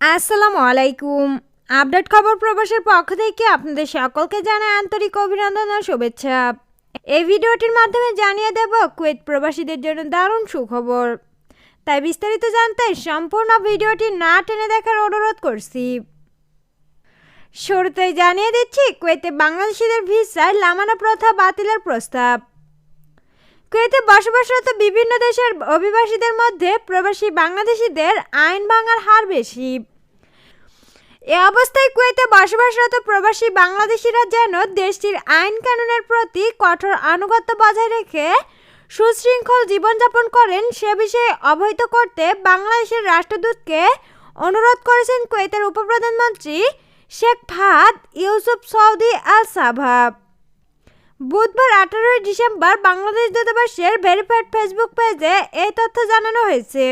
আসসালামু আলাইকুম। আপডেট খবর প্রবাসের পক্ষ থেকে আপনাদের সকলকে জানাই আন্তরিক অভিনন্দন ও শুভেচ্ছা। এই ভিডিওটির মাধ্যমে জানিয়ে দেব, কুয়েত প্রবাসীদের জন্য দারুণ সুখবর। তাই বিস্তারিত জানতে সম্পূর্ণ ভিডিওটি না টেনে দেখার অনুরোধ করছি। শুরুতেই জানিয়ে দিচ্ছি, কুয়েতে বাংলাদেশিদের ভিসায় লামানা প্রথা বাতিলের প্রস্তাব। কুয়েতে বসবাসরত বিভিন্ন দেশের অভিবাসীদের মধ্যে প্রবাসী বাংলাদেশিদের আইন ভাঙার হার বেশি। এ অবস্থায় কুয়েতে বসবাসরত প্রবাসী বাংলাদেশিরা যেন দেশটির আইন কানুনের প্রতি কঠোর আনুগত্য বজায় রেখে সুশৃঙ্খল জীবনযাপন করেন, সে বিষয়ে অবহিত করতে বাংলাদেশের রাষ্ট্রদূতকে অনুরোধ করেছেন কুয়েতের উপপ্রধানমন্ত্রী Sheikh Fahad Yousef Saud Al Sabah বুধবার আঠারোই ডিসেম্বর বাংলাদেশ দূতাবাসের ভেরিফাইড ফেসবুক পেজে এই তথ্য জানানো হয়েছে।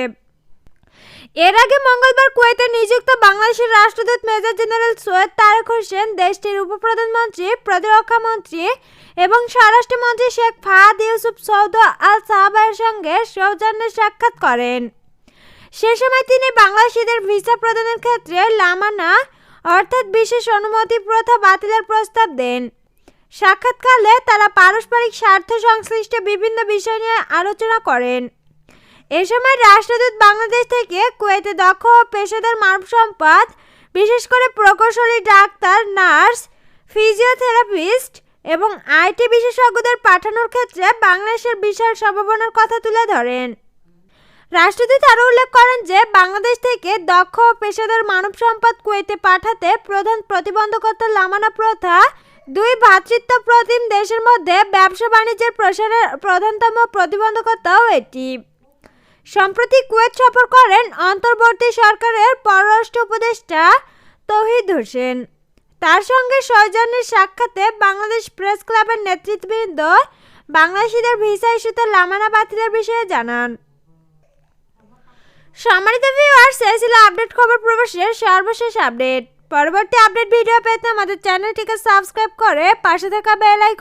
এর আগে মঙ্গলবার কুয়েতে নিযুক্ত বাংলাদেশের রাষ্ট্রদূত মেজর জেনারেল সৈয়দ তারেক হোসেন, দেশটির উপপ্রধানমন্ত্রী, প্রতিরক্ষা মন্ত্রী এবং স্বরাষ্ট্রমন্ত্রী শেখ ফাহাদ ইউসুফ সৌদ আল সাহাবের সঙ্গে সৌজন্যে সাক্ষাৎ করেন। সে সময় তিনি বাংলাদেশিদের ভিসা প্রদানের ক্ষেত্রে লামানা অর্থাৎ বিশেষ অনুমতি প্রথা বাতিলের প্রস্তাব দেন। সাক্ষাৎকালে তারা পারস্পরিক স্বার্থ সংশ্লিষ্ট বিভিন্ন বিষয় নিয়ে আলোচনা করেন। এ সময় রাষ্ট্রদূত বাংলাদেশ থেকে কুয়েতে দক্ষ ও পেশাদার মানব সম্পদ, বিশেষ করে প্রকৌশলী ডাক্তার, নার্স, ফিজিওথেরাপিস্ট এবং আইটি বিশেষজ্ঞদের পাঠানোর ক্ষেত্রে বাংলাদেশের বিশাল সম্ভাবনার কথা তুলে ধরেন। রাষ্ট্রদূত আরও উল্লেখ করেন যে, বাংলাদেশ থেকে দক্ষ ও পেশাদার মানব সম্পদ কুয়েতে পাঠাতে প্রধান প্রতিবন্ধকতা লামানা প্রথা দুই ভ্রাতৃত্ব প্রতিম দেশের মধ্যে ব্যবসা বাণিজ্যের প্রসারের প্রধানতম প্রতিবন্ধকতাও এটি। সম্প্রতি কুয়েত সফর করেন অন্তর্বর্তী সরকারের পররাষ্ট্র উপদেষ্টা তহিদ হোসেন। তার সঙ্গে সৌজন্যের সাক্ষাতে বাংলাদেশ প্রেস ক্লাবের নেতৃত্ববৃন্দ বাংলাদেশিদের ভিসা ইস্যুতে লামানা বাতিলের বিষয়ে জানান। সম্মানিত ভিউয়ার্স এই ছিল আপডেট খবর প্রবেশের সর্বশেষ আপডেট। পরবর্তী আপডেট ভিডিও পেতে আমাদের চ্যানেলটিকে সাবস্ক্রাইব করে পাশে থাকা বেল আইকন